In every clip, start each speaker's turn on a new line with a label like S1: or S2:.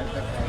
S1: I've got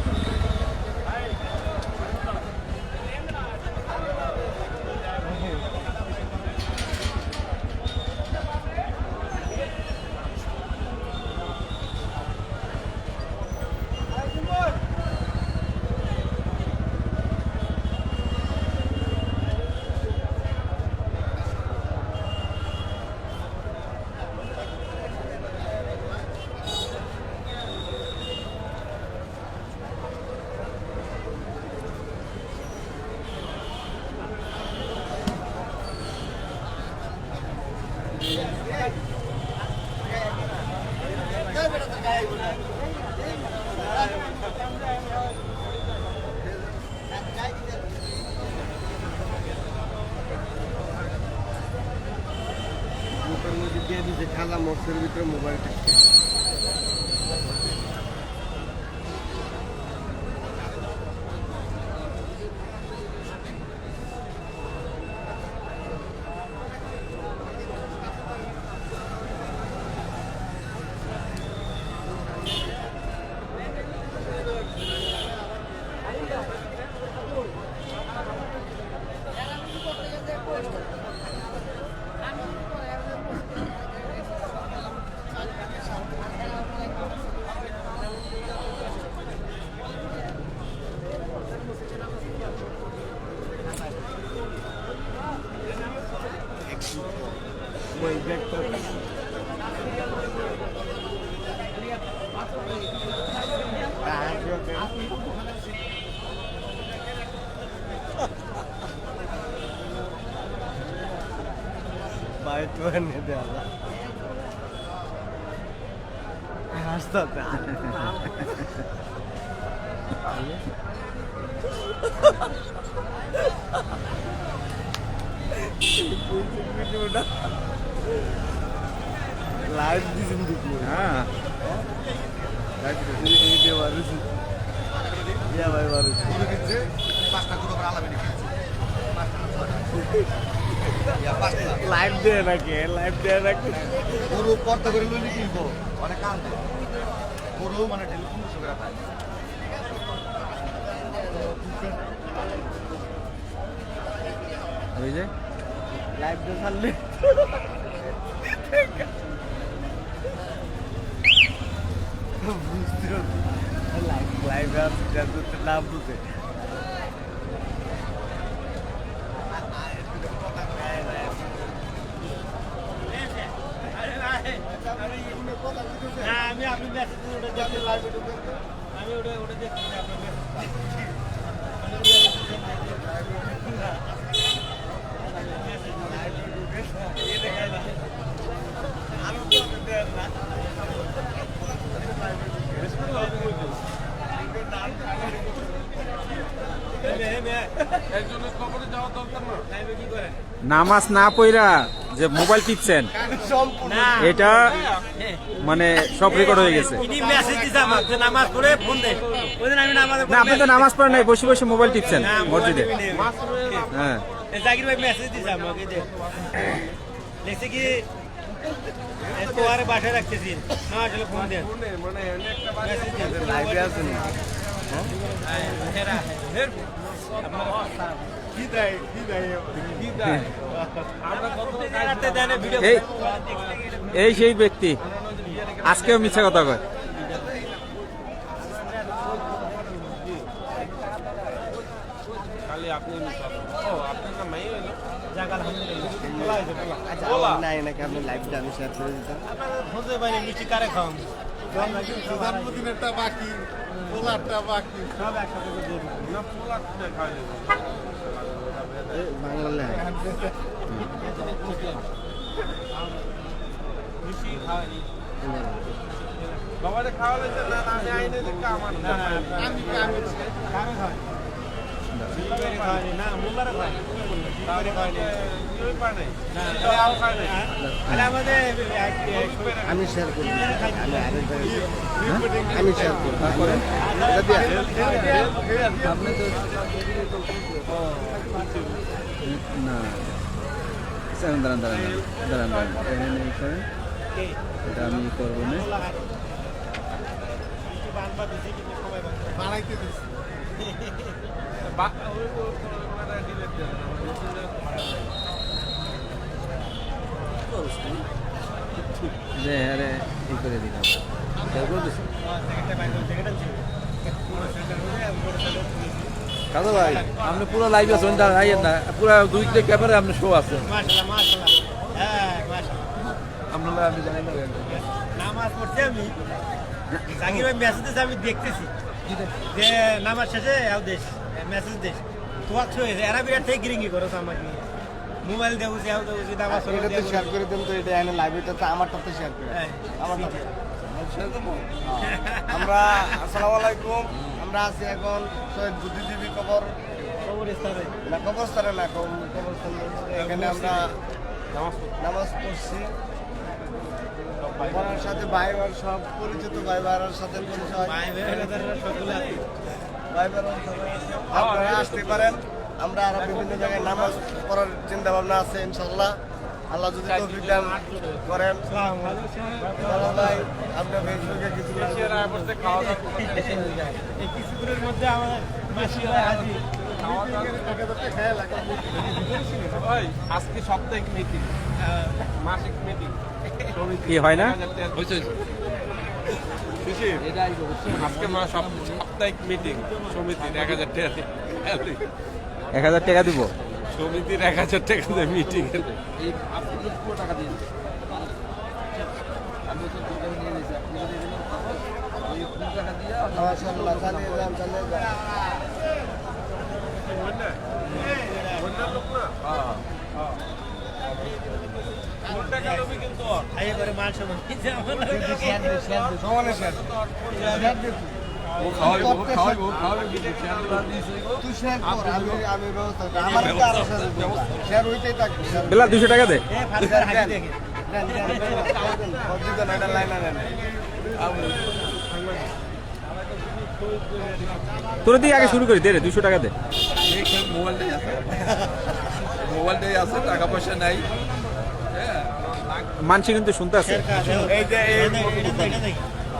S1: মধ্যে খেলা মোসের ভিতরে মোবাইল বাইট বানিয়ে দেওয়া হাসতে লাইভ দিছেন দেখি
S2: হ্যাঁ।
S1: লাইভ দেয় নাকি? লাইভ দেয় নাকি?
S3: গরু কর্তা করে লইলে কিনবো। অনেক কান্দে গরু মানে টেলিফোন সুবিধা পায়
S2: ওই যে।
S1: লাইভ দিয়ে ছাড়লে লাইভ আসছে নাম বুঝে
S4: আমি আপনি আমি ওটা ওটা দেখতে
S2: নামাজ না পইরা যে মোবাইল টিপছেন এটা মানে সব রেকর্ড হয়ে গেছে।
S4: ইনি মেসেজ দিছে নামাজ পড়ে ফোন দে। ওই দিন আমি নামাজ
S2: না আপনি তো নামাজ পড়েন নাই বসে বসে মোবাইল টিপছেন মসজিদে। হ্যাঁ।
S4: জাকির ভাই মেসেজ দিছে আমাকে যে লেখছে কি বাসায় রাখতেছি না আসলে ফোন দেন
S1: লাইভে আছেন।
S2: এই সেই ব্যক্তি। আজকেও মিথ্যা কথা কয়।
S3: জন্মদিনেরটা বাকি। পোলারটা বাকি
S4: সব একসাথে করে দিয়ে দিবো।
S1: এ, বাংলা লেখা
S3: বাবারে খাওয়ালে না না, আমি আইনে দেখে আমার
S4: না না আমি কারে
S1: আমি শেয়ার করি আমি শেয়ার করি আপনি তো
S2: না দাঁড়ান দাঁড়ান দাঁড়ান দাঁড়ান দাঁড়ান। এখানে এটা আমি করব না।
S1: বানাইতে দিচ্ছি
S2: যে আরে ই করে দিলাম? খেয়াল
S3: ভাই আপনি পুরো লাইভ আছেন দাঁড়ান আইয়েন না। পুরো দুই ক্যামেরা আপনার শো আছে।
S4: হ্যাঁ মাশাআল্লাহ
S3: আমি জানি না।
S4: নামাজ পড়ছি আমি। জাকির ভাই মেসেজ আমি দেখতেছি। যে নামাজ শেষে দেশ। মেসেজ দেশ তোয়াক শুয়ে এরা বিরাট থেকে গিরিঙ্গি করো আমাকে মোবাইল দেবুছি আও দেবুছি নামাজ পড়ো
S1: এটা তো শেয়ার করে দেন তো এটা এনে লাইভে তো আমারটাতে শেয়ার করে
S4: হ্যাঁ।
S1: আমারটাতে আমরা আসসালামু আলাইকুম। আমরা আছি এখন শহীদ বুদ্ধিজীবী কবর।
S4: কবরস্থানে।
S1: না কবরস্থানে না কবরস্থানে। এখানে আমরা নামাজ পড়ছি। সাথে ভাই ভাই সব পরিচিত ভাই ভাইয়ের সাথে পরিচয়।
S4: ভাই বেড়াদাররা সকলে
S1: আপনারা আসতে পারেন। আমরা আরও বিভিন্ন জায়গায় নামাজ পড়ার চিন্তা ভাবনা আছে ইনশাল্লাহ আল্লাহ যদি তৌফিক দান করেন। ভাই আপনার ফেসবুকে কিছু
S4: এই কিছুদিনের মধ্যে আমার মাসি ভাই
S5: আজকে সাপ্তাহিক মিটিং মাসিক মিটিং
S2: কি হয় না?
S5: আজকে মা সাপ্তাহিক মিটিং সমিতির এক হাজার টাকা
S2: এক হাজার টাকা দিব?
S5: সমিতির এক হাজার টাকা দিয়ে মিটিং
S1: চালিয়ে যান চালিয়ে
S2: দুশো টাকা দে। তোর দিয়ে আগে শুরু করি, দে দুশো টাকা দে।
S3: মোবাইলটাই আছে। মোবাইলটাই আছে, টাকা পয়সা নাই।
S2: মানসি কিন্তু শুনতে আছে
S1: এই যে এই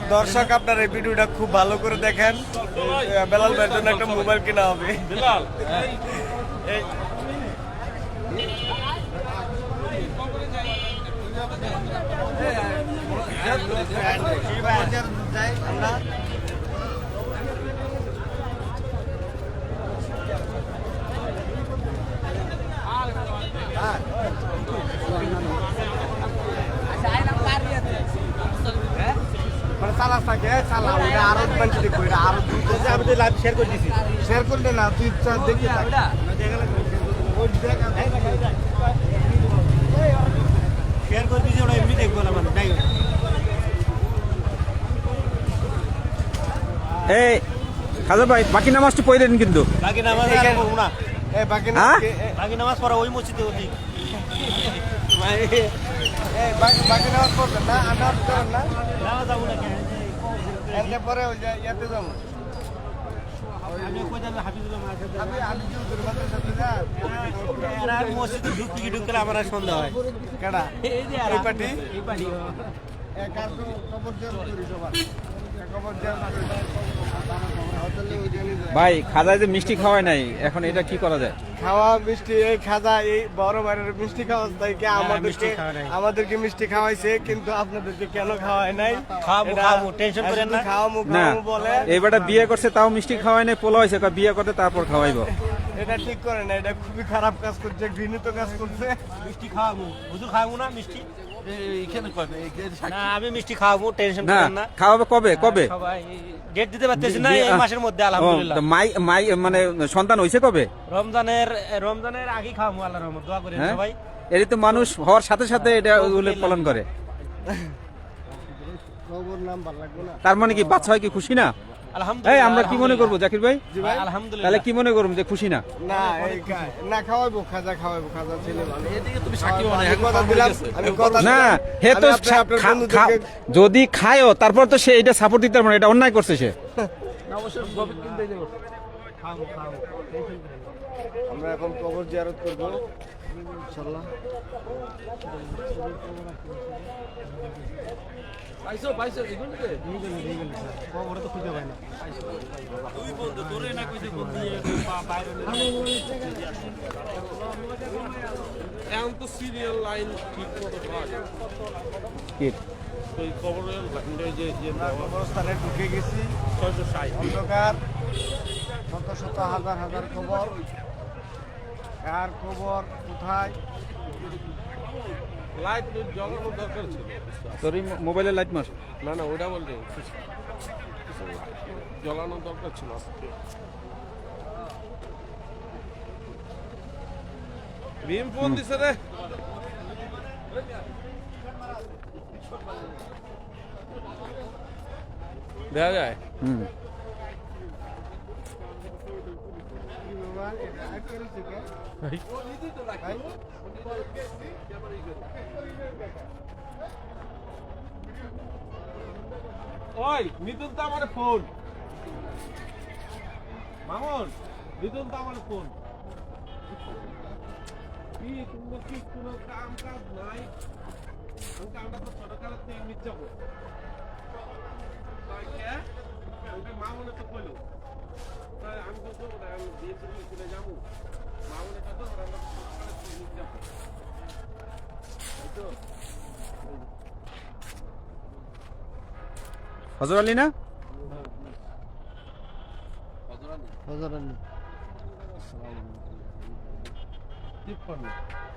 S1: দর্শক আপনার এই ভিডিওটা খুব ভালো করে দেখেন বেলাল ভাইয়ের জন্য একটা মোবাইল কিনা হবে এই- যাই আমরা মানে চালাস থাকে চালা ওটা আরও মানুষ দেখব এটা আরও দ্রুত
S4: আমি তো লাইভ শেয়ার করে দিছি।
S1: শেয়ার করলে না তুই দেখি থাক। ওই দেখ,
S4: শেয়ার করে দিছি ওরা এমনি দেখব না মানে যাই
S2: এই খাজা ভাই বাকি নামাজটি পড়ে দেন কিন্তু।
S4: বাকি নামাজ আর
S1: এখানে-
S4: পড়ব না।
S1: এই বাকি না
S2: হ্যাঁ?
S1: এ-
S4: বাকি নামাজ পড়া ওই মসজিদে ওঠি
S1: এই বাকি- বাকি নামাজ পড়বেন না? আনার করেন না?
S4: নামাজ যাব না
S1: এরপরে পরে ওই যে ইয়েতে যাব।
S4: মসজিদে ঢুকতে কি ঢুকলে আমার সন্দেহ হয়।
S1: কেডা?
S4: এই যে
S1: এই পার্টি?
S4: এই পার্টি।
S1: কার কবর দেন করি সবার। কবর দেন
S2: ভাই খাজায় যে মিষ্টি খাওয়ায় নাই এখন এটা কি করা যায়?
S1: খাওয়া মিষ্টি এই খাজা এই বড় বাইরের মিষ্টি খাওয়া আমাদেরকে
S4: মিষ্টি
S1: আমাদেরকে মিষ্টি খাওয়াইছে কিন্তু আপনাদেরকে কেন খাওয়ায় নাই? এটা
S4: খাওয়াবো, টেনশন করেন না।
S1: খাওয়াবো
S2: না
S1: বলে।
S2: এবারটা বিয়ে করছে তাও মিষ্টি খাওয়ায় নাই পোলা হয়েছে বিয়ে করতে তারপর খাওয়াইবো।
S1: এটা ঠিক করে না এটা খুবই খারাপ কাজ করছে ঘৃণিত কাজ করছে।
S4: মিষ্টি খাওয়াবো হুজুর খাওয়াবো না মিষ্টি? আমি মিষ্টি খাওয়াবো টেনশন করেন না।
S2: খাওয়াবে কবে কবে?
S4: সবাই ডেট দিতে পারতেছি না এই মাসের মধ্যে আলহামদুলিল্লাহ।
S2: মাই মাই মানে সন্তান হইছে কবে?
S4: রমজানের রমজানের আগে খাওয়াবো আল্লাহর রহমত দোয়া করেন
S2: হ্যাঁ?
S4: সবাই।
S2: এরই তো মানুষ হওয়ার সাথে সাথে এটা উল্লেখ পালন করে। তার মানে কি বাচ্চা হয় কি খুশি না? এই আমরা কি মনে করব? জাকির ভাই?
S4: আলহামদুলিল্লাহ।
S2: তাহলে কি মনে করব যে খুশি না?
S1: না এই না খাওয়াবো খাজা খাওয়াবো খাজা ছেলে ভালো
S3: এদিকে তুমি সাক্ষী মানে
S1: কথা দিলাম আমি কথা
S2: না হে তো যদি খায়ও তারপর তো সে এটা সাপোর্ট দিতে পারবে এটা অন্যায় করছে সে।
S1: আমরা এখন কবর জিয়ারত করব
S3: ইনশাল্লাহ
S5: পাইছো পাইছো এগুলো
S4: খবরে তো খুঁজে পাই না
S5: এখন তো সিরিয়াল লাইন ঠিক মতো পাওয়া
S2: কি?
S5: ওই খবরের লাইনটা যে যে
S1: কবরস্থানে ঢুকে গেছি।
S5: ছয়শো ষাট।
S1: অন্ধকার শত শত হাজার হাজার খবর। কার খবর কোথায়?
S5: লাইট জ্বালানোর দরকার ছিল
S2: তোর মোবাইলের লাইট মার
S5: না না ওটা বলতে জ্বালানোর দরকার ছিল ভীম ফোন দিছে রে। দেখা যায়?
S2: হুম।
S5: ওই মিথুন তো আমার ফোন। মামন মিথুন তো আমার ফোন। কি, তোমার কি কোনো কাম কাজ নাই? আমি কামটা তো ছোটকালের থেকে মিথ্যা করো তাই কে? ওকে মামনে তো কইলো তাই আমি তো যাব না আমি দিয়েছি চলে যাব মামনে তো তো আমরা তো ছোটকালের থেকে মিথ্যা করো তাই তো
S2: হজর আলী না?
S5: তিপ্পান্ন
S3: আলহামদুলিল্লাহ আলামিন আর